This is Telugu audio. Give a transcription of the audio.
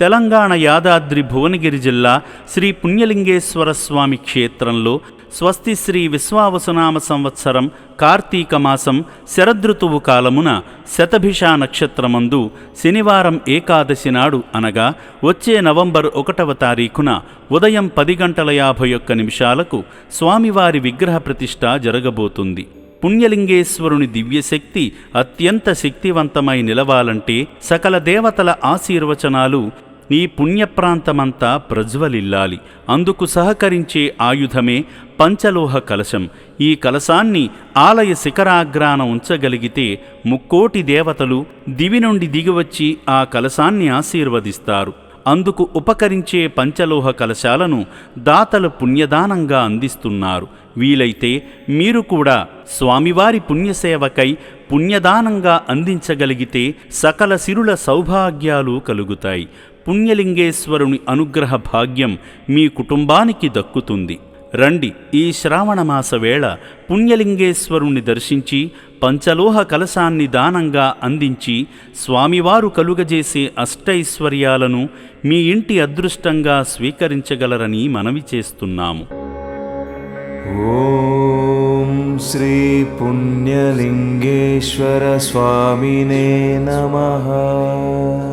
తెలంగాణ యాదాద్రి భువనగిరి జిల్లా శ్రీ పుణ్యలింగేశ్వర స్వామి క్షేత్రంలో స్వస్తి శ్రీ విశ్వావసునామ సంవత్సరం కార్తీక మాసం శరదృతువు కాలమున శతభిషా నక్షత్రమందు శనివారం ఏకాదశి నాడు అనగా వచ్చే నవంబర్ ఒకటవ తారీఖున ఉదయం పది గంటల యాభై ఒక్క నిమిషాలకు స్వామివారి విగ్రహ ప్రతిష్ఠ జరగబోతుంది. పుణ్యలింగేశ్వరుని దివ్యశక్తి అత్యంత శక్తివంతమై నిలవాలంటే సకల దేవతల ఆశీర్వచనాలు నీ పుణ్యప్రాంతమంతా ప్రజ్వలిల్లాలి. అందుకు సహకరించే ఆయుధమే పంచలోహ కలశం. ఈ కలశాన్ని ఆలయ శిఖరాగ్రాన ఉంచగలిగితే ముక్కోటి దేవతలు దివి నుండి దిగివచ్చి ఆ కలశాన్ని ఆశీర్వదిస్తారు. అందుకు ఉపకరించే పంచలోహ కలశాలను దాతలు పుణ్యదానంగా అందిస్తున్నారు. వీలైతే మీరు కూడా స్వామివారి పుణ్యసేవకై పుణ్యదానంగా అందించగలిగితే సకల సిరుల సౌభాగ్యాలు కలుగుతాయి. పుణ్యలింగేశ్వరుని అనుగ్రహ భాగ్యం మీ కుటుంబానికి దక్కుతుంది. రండి. ఈ శ్రావణమాస వేళ పుణ్యలింగేశ్వరుణ్ణి దర్శించి పంచలోహ కలశాన్ని దానంగా అందించి స్వామివారు కలుగజేసే అష్టైశ్వర్యాలను మీ ఇంటి అదృష్టంగా స్వీకరించగలరని మనవి చేస్తున్నాము. ఓం శ్రీ పుణ్యలింగేశ్వర స్వామినే నమః.